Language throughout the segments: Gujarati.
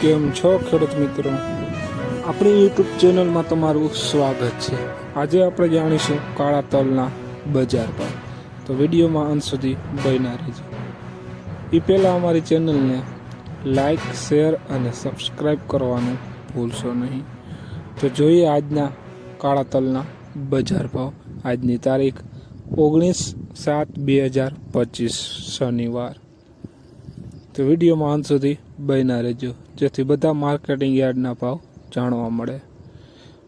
કેમ છો ખેડૂત મિત્રો? આપણી યુટ્યુબ ચેનલમાં તમારું સ્વાગત છે. આજે આપણે જાણીશું કાળા તલના બજાર ભાવ. તો વિડીયોમાં અંત સુધી બન્યા રહેજો. એ પહેલાં અમારી ચેનલને લાઈક, શેર અને સબસ્ક્રાઈબ કરવાનું ભૂલશો નહીં. તો જોઈએ આજના કાળા તલના બજાર ભાવ. આજની તારીખ ઓગણીસ સાત બે હજાર પચીસ શનિવાર. તો વિડીયોમાં અંત સુધી બન્યા રહેજો. જેથી બધા માર્કેટિંગ યાર્ડના ભાવ જાણવા મળે.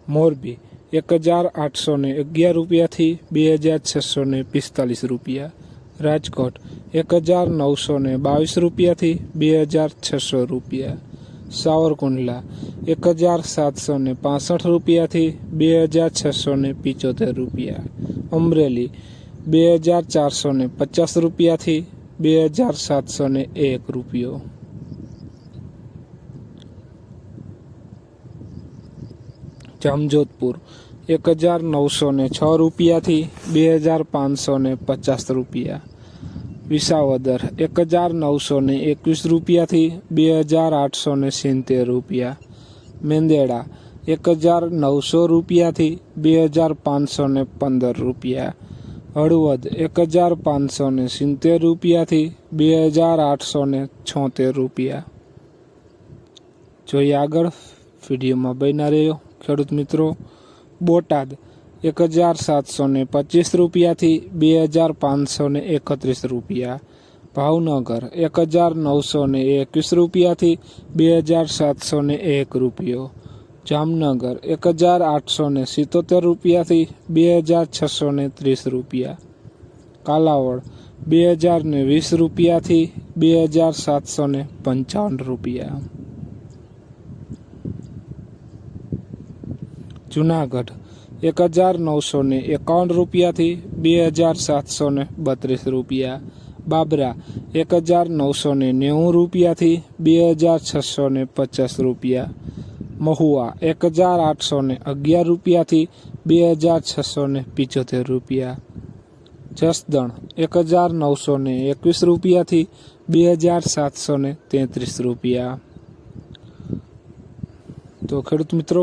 મોરબી એક હજાર આઠસો ને અગિયાર રૂપિયાથી બે હજાર છસો ને પિસ્તાલીસ રૂપિયા. રાજકોટ એક હજાર નવસો ને બાવીસ રૂપિયાથી બે હજાર છસો રૂપિયા. સાવરકુંડલા એક હજાર સાતસો ને પાસઠ રૂપિયાથી બે હજાર છસો ને પિચોતેર રૂપિયા. અમરેલી બે હજાર ચારસો ને પચાસ રૂપિયાથી બે હજાર સાતસો ને એક રૂપિયો. જામજોધપુર. એક હજાર નવસો ને છ રૂપિયાથી બે હજાર પાંચસો ને પચાસ રૂપિયા. વિસાવદર, એક હજાર નવસો ને એકવીસ રૂપિયાથી બે હજાર આઠસો ને સિત્તેર રૂપિયા. મેંદેડા, એક હજાર નવસો રૂપિયાથી બે હજાર પાંચસો ને પંદર રૂપિયા. હળવદ, એક હજાર પાંચસો ને સિત્તેર રૂપિયાથી બે હજાર આઠસો ને છોતેર રૂપિયા. જોઈએ આગળ, વિડીયોમાં બન્યા ખેડૂત મિત્રો, બોટાદ એક હજાર સાતસો ને પચીસ રૂપિયાથી બે હજાર પાંચસો ને એકત્રીસ રૂપિયા. ભાવનગર એક હજાર નવસો ને એકવીસ રૂપિયાથી બે હજાર સાતસો ને એક રૂપિયો. જામનગર એક હજાર આઠસો ને સિત્તોતેર રૂપિયાથી બે હજાર છસો ને ત્રીસ રૂપિયા. કાલાવડ બે હજાર ને વીસ રૂપિયાથી બે હજાર સાતસો ને પંચાવન રૂપિયા. જુનાગઢ એક હજાર નવસો ને એકાવન રૂપિયાથી બે હજાર સાતસો ને બત્રીસ રૂપિયા. બાબરા એક હજાર નવસો ને નેવું રૂપિયાથી બે હજાર છસો ને પચાસ રૂપિયા. મહુવા એક હજાર આઠસો ને અગિયાર રૂપિયાથી બે હજાર છસો ને પિચોતેર રૂપિયા. જસદણ એક હજાર નવસો ને એકવીસ રૂપિયાથી બે હજાર સાતસો ને તેત્રીસ રૂપિયા. તો ખેડૂત મિત્રો